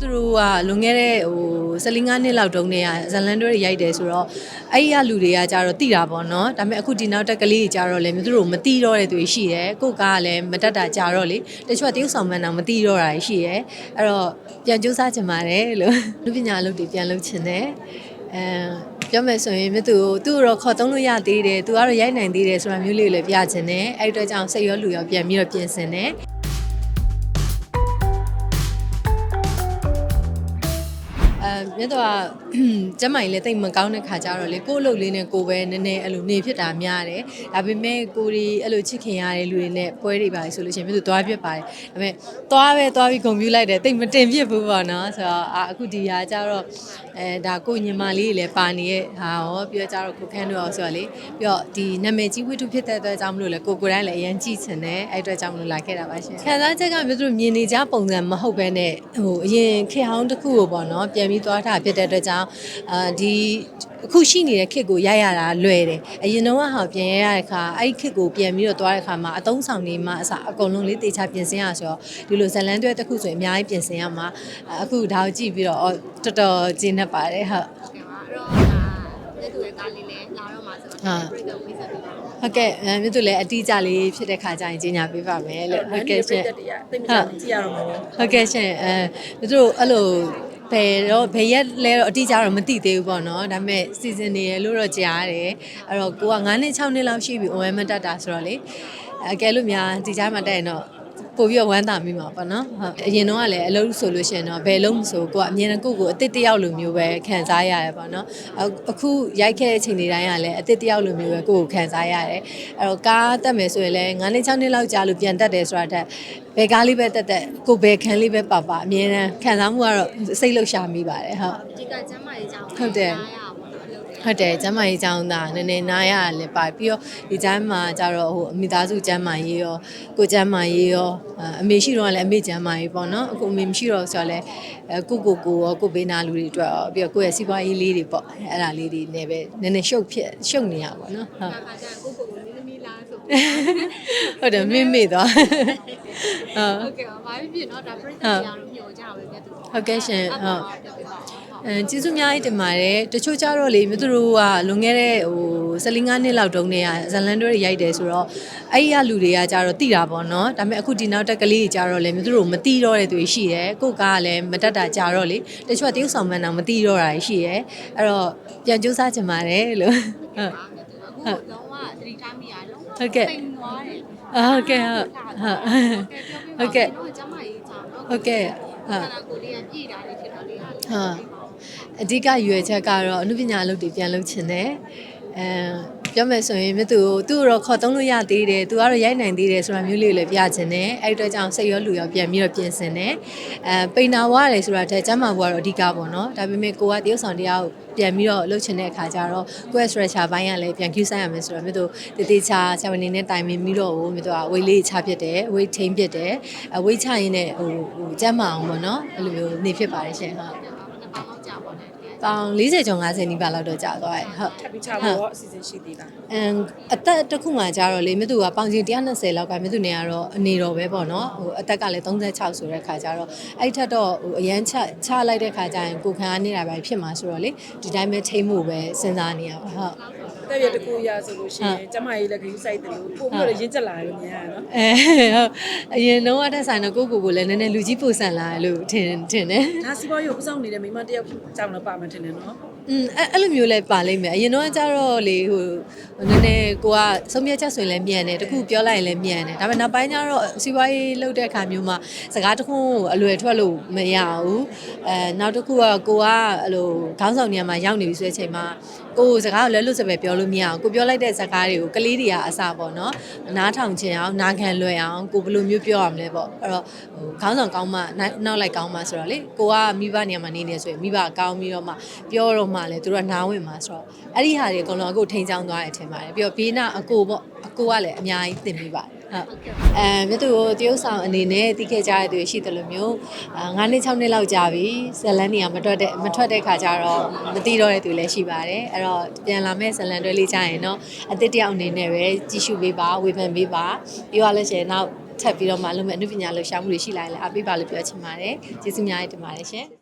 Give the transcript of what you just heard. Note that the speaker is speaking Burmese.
သူတို့ကလွန်ခဲ့တဲ့ဟို15နှစ်လောက်တုန်းကဇလန်တွဲတွေရိုက်တယ်ဆိုတော့အဲ့ဒီကလူတွေကကြတော့တိတာပေါ့နော်ဒါပေမဲ့အခုဒီနောက်တက်ကလေးကြီးကြတော့လေသူတို့မတိတော့တဲ့သူတွေရှိတယ်ကိုကကလည်းမတက်တာကြတော့လေတချို့ကတရုပ်ဆောင်မှန်းတော့မတိတော့တာရှိတယ်အဲ့တော့ပြန်ကြိုးစားချင်ပါတယ်လို့လူပညာအလုပ်တွေပြန်လုပ်ချင်တယ်အဲပြောမယ်ဆိုရင်မြသူကိုသူ့ကိုတော့ခေါ်သုံးလို့ရသေးတယ်သူကတော့ရိုက်နိုင်သေးတယ်ဆိုတာမျိုးလေးကိုလည်းပြချင်တယ်အဲ့ဒီအတွက်ကြောင့်စိတ်ရောလူရောပြန်ပြီးတော့ပြင်ဆင်တယ် မြတ်တော့ကျမကြီးလည်းတိတ်မကောင်းတဲ့ခါကြတော့လေကိုယ့်အလုပ်လေးနဲ့ကိုယ်ပဲနည်းနည်းအဲ့လိုနေဖြစ်တာများတယ်ဒါပေမဲ့ကိုရီအဲ့လိုချစ်ခင်ရတဲ့လူတွေနဲ့ပွဲတွေပါလေဆိုလို့ရှိရင်မြတ်တို့သွားပြစ်ပါတယ်ဒါပေမဲ့သွားပဲသွားပြီးဂုံပြူလိုက်တယ်တိတ်မတင်ပြစ်ဘူးပေါ့နော်ဆိုတော့အာအခုဒီဟာကြတော့အဲဒါကိုညီမလေးတွေလည်းပါနေတဲ့ဟာရောပြီးတော့ကြတော့ကိုခန်းတို့ရောဆိုတော့လေပြီးတော့ဒီနာမည်ကြီးဝတ္ထုဖြစ်တဲ့အတွက်ကြောင့်မလို့လေကိုကိုယ်တိုင်းလည်းအရင်ကြည့်ချင်တယ်အဲ့အတွက်ကြောင့်မလို့လာခဲ့တာပါရှင်ခံစားချက်ကမြတ်တို့မြင်နေကြပုံစံမဟုတ်ပဲနဲ့ဟိုအရင်ခေတ်ဟောင်းတစ်ခုကိုပေါ့နော်ပြန်ပြီးသွားတာဖြစ်တဲ့အတွက်ကြောင့်အာဒီအခုရှိနေတဲ့ခစ်ကိုရိုက်ရတာလွယ်တယ်အရင်တော့ဟာပြန်ရရတဲ့ခါအဲ့ဒီခစ်ကိုပြန်ပြီးတော့သွားတဲ့ခါမှာအတုံးဆောင်နေမှအစအကုန်လုံးလေးတေချာပြင်ဆင်ရဆိုတော့ဒီလိုဇလန်းတွဲတစ်ခုဆိုရင်အများကြီးပြင်ဆင်ရမှာအခုဒါကိုကြည့်ပြီးတော့အော်တော်တော်ကျင်းနေပါတယ်ဟုတ်ဟုတ်ကဲ့ပါအဲ့တော့ဒါလက်သူရဲ့ကားလေးလည်းလာတော့မှာဆိုတော့ဟာပြည်သူမိတ်ဆက်ပေးပါဟုတ်ကဲ့အဲမြို့သူလည်းအတီးကြလေးဖြစ်တဲ့ခါကျရင်ကြီးညာပေးပါမယ်လို့ဟုတ်ကဲ့ရှင်တက်တရားတိတ်မကြဘူးကြည့်ရတော့မှာပေါ့ဟုတ်ကဲ့ရှင်အဲမြို့သူအဲ့လို ဘယ်တော့ဘယ်ရက်လဲတော့အတိအကျတော့မသိသေးဘူးပေါ့နော်ဒါပေမဲ့စီစဉ်နေရလို့တော့ကြားရတယ်အဲ့တော့ကိုက9နှစ်6နှစ်လောက်ရှိပြီ OM မတက်တာဆိုတော့လေအကယ်လို့များဒီကြားမှာတက်ရင်တော့ ပို့ပြီးတော့ဝမ်းသာမိမှာပေါ့နော်ဟုတ်အရင်တော့ကလည်းအလုပ်ဆိုလို့ရှိရင်တော့ဘယ်လုံးမဆိုကိုကအမြင်နဲ့ကိုယ့်ကိုအစ်စ်တစ်ယောက်လိုမျိုးပဲခံစားရတယ်ပေါ့နော်အခုရိုက်ခဲ့တဲ့အချိန်တွေတိုင်းကလည်းအစ်စ်တစ်ယောက်လိုမျိုးပဲကိုယ့်ကိုခံစားရတယ်အဲ့တော့ကားတက်မယ်ဆိုရင်လည်း9နှစ်6နှစ်လောက်ကြာလို့ပြန်တက်တယ်ဆိုတာတက်ဘယ်ကားလေးပဲတက်တက်ကိုဘယ်ခန်းလေးပဲပါပါအမြင်နဲ့ခံစားမှုကတော့စိတ်လှုပ်ရှားမိပါတယ်ဟုတ်ဒီကကျမ်းမာရေးကြောင်းဟုတ်တယ်ရပါဘောနော်အလုပ်တွေ ဟုတ်တယ်ကျမ်းမာရေးကျောင်းသားနည်းနည်းနားရလည်းပါပြီးတော့ဒီကျမ်းမာကြတော့ဟိုအမိသားစုကျမ်းမာရေးရောကိုကျမ်းမာရေးရောအဲအမေရှိတော့လည်းအမေကျမ်းမာရေးပေါ့နော်အခုအမေမရှိတော့ဆိုတော့လည်းအဲကိုကိုကိုရောကိုဘေးနာလူတွေအတွက်ရောပြီးတော့ကိုယ့်ရဲ့စီးပွားရေးလေးတွေပေါ့အဲ့ဒါလေးတွေနဲ့ပဲနည်းနည်းရှုပ်ဖြစ်ရှုပ်နေရပါတော့ဟုတ် ခါခါကျကိုကိုကိုလေးသမီးလားဆို ဟုတ်တယ်မေ့မေ့သွားဟုတ် ဟုတ်ကဲ့ပါဘာဖြစ်ဖြစ်เนาะဒါပြိဿတရားတို့ညှို့ကြပါပဲပြတ်သူ ဟုတ်ကဲ့ရှင်ဟုတ် ပြတ်ပေးပါဦးဟုတ် အဲကျေးဇူးအများကြီးတင်ပါတယ်တချို့ကြတော့လေမြို့သူတို့ကလွန်ခဲ့တဲ့ဟို15နှစ်လောက်တုန်းကဇလန်တွဲရိုက်တယ်ဆိုတော့အဲ့ရလူတွေကကြတော့တိတာပေါ့နော်ဒါပေမဲ့အခုဒီနောက်တက်ကလေးကြီးကြတော့လေမြို့သူတို့မတိတော့တဲ့သူရှိတယ်ကိုကလည်းမတက်တာကြတော့လေတချို့ကတိဆောင်မှန်းတော့မတိတော့တာရှိတယ်အဲ့တော့ပြန်စူးစမ်းချင်ပါတယ်လို့ဟုတ်ဟုတ်လုံးဝ3 time ရလုံးဝဟုတ်ကဲ့စိတ်နွားတယ်ဟုတ်ကဲ့ဟုတ်ဟုတ်ကဲ့ဟုတ်ကဲ့ဟုတ်ကဲ့ ခန္ဓာကိုယ်လေးကပြည့်တာလေးဖြစ်တော့လေဟာဟာအဓိကရွယ်ချက်ကတော့အနုပညာအလုပ်တွေပြန်လုပ်ချင်တယ်အဲ ပြောမယ်ဆိုရင်မြတ်သူကိုသူ့ကိုတော့ခေါ်သုံးလို့ရသေးတယ်သူကတော့ရိုက်နိုင်သေးတယ်ဆိုတာမျိုးလေးကိုလည်းပြချင်တယ်အဲ့ဒီအတွက်ကြောင့်စိတ်ရောလူရောပြန်ပြီးတော့ပြင်ဆင်တယ်အဲပိန်နာဝရတယ်ဆိုတာတဲ့ကျမ်းမာဘွားတော့အဓိကပေါ့နော်ဒါပေမဲ့ကိုကတရုပ်ဆောင်တရားကိုပြန်ပြီးတော့လုပ်ချင်တဲ့အခါကျတော့ကိုယ့်ရဲ့ stretcher ဘိုင်းကလည်းပြန်ကျူးဆိုင်ရမယ်ဆိုတော့မြတ်သူတတိချာဆရာဝန်နေနဲ့တိုင်ပင်ပြီးတော့မြတ်သူက weight လေးချဖြစ်တယ် weight change ဖြစ်တယ်အဲ weight ချရင်းနဲ့ဟိုဟိုကျမ်းမာအောင်ပေါ့နော်အဲ့လိုမျိုးနေဖြစ်ပါတယ်ရှင်ဟုတ်နှစ်ပေါင်းလောက်ကြာ ပါနဲ့ပေါင်40ကျော်50နီးပါးလောက်တော့ကြာသွားတယ်ဟုတ်ထပ်ပြီးချဖို့ရောအစီအစဉ်ရှိသေးလားအမ်အသက်တစ်ခုမှကြာတော့လေမြသူကပေါင်ချင်း120လောက်ကမြသူနေရတော့အနေတော်ပဲပေါ့နော်ဟိုအသက်ကလည်း36ဆိုတဲ့ခါကျတော့အဲ့ထက်တော့ဟိုအရန်ချချလိုက်တဲ့ခါကျရင်ကိုခံအားနေတာပဲဖြစ်မှာဆိုတော့လေဒီတိုင်းပဲထိမ့်မှုပဲစဉ်းစားနေရပါဟုတ် တက်ရတကူရဆိုလို့ရှိရင်ကျမကြီးလည်းခရီးဆိုင်တယ်လို့ပို့ပြီးတော့ရင်းချက်လာလို့မြင်ရနော်အဲဟုတ်အရင်တော့အထက်ဆိုင်တော့ကိုကိုကိုလည်းနည်းနည်းလူကြီးပိုဆန်လာလို့ထင်ထင်တယ်ဒါစီးပွားရေးကိုပစောင့်နေတဲ့မိမတယောက်ကြောင့်လည်းပါမှထင်တယ်နော်อืมအဲ့အဲ့လိုမျိုးလဲပါလိမ့်မယ်အရင်တော့ကျတော့လေဟိုနည်းနည်းကိုကဆုံးဖြတ်ချက်ဆိုရင်လည်းမြန်တယ်တခုပြောလိုက်ရင်လည်းမြန်တယ်ဒါပေမဲ့နောက်ပိုင်းကျတော့စီးပွားရေးလုပ်တဲ့အခါမျိုးမှာစကားတစ်ခုကိုအလွယ်ထွက်လို့မရဘူးအဲနောက်တစ်ခုကကိုကအဲ့လိုခေါင်းဆောင်နေရာမှာရောက်နေပြီဆိုတဲ့အချိန်မှာကိုယ်စကားကိုလည်းလွတ်စပယ်ပြောလို့မရအောင်ကိုပြောလိုက်တဲ့စကားတွေကိုကလေးတွေကအစပေါ့နော်နားထောင်ချင်အောင်နားခံလွယ်အောင်ကိုဘယ်လိုမျိုးပြောရမလဲပေါ့အဲ့တော့ဟိုခေါင်းဆောင်ကောင်းမှနောက်နောက်လိုက်ကောင်းမှဆိုတော့လေကိုကမိဘနေရာမှာနေနေဆိုရင်မိဘကောင်းပြီးတော့မှပြောတော့မှလည်းသူတို့ကနားဝင်မှာဆိုတော့အဲ့ဒီဟာတွေအကုန်လုံးအခုထိန်ချောင်းသွားတယ်ထင်ပါတယ်ပြီးတော့ဘေးနာအကိုပေါ့အကိုကလည်းအများကြီးသင်ပေးပါတယ် ဟုတ်အဲမြတ်သူကိုတရုတ်ဆောင်အနေနဲ့တီးခဲ့ကြတဲ့သူရှိတယ်လို့မျိုးအာ9နှစ်6နှစ်လောက်ကြာပြီဇလန်နေရမထွက်တဲ့မထွက်တဲ့ခါကျတော့မတီးတော့တဲ့သူလည်းရှိပါတယ်အဲ့တော့ပြန်လာမဲ့ဇလန်တွဲလေးကြာရင်တော့အသစ်တယောက်အနေနဲ့ပဲကြီးစုပေးပါဝေဖန်ပေးပါပြီးတော့လည်းရှင်နောက်ထပ်ပြီးတော့မှလုပ်မဲ့အနုပညာလှူရှာမှုတွေရှိလာရင်လည်းအားပေးပါလို့ပြောချင်ပါတယ်ကျေးဇူးများတင်ပါတယ်ရှင်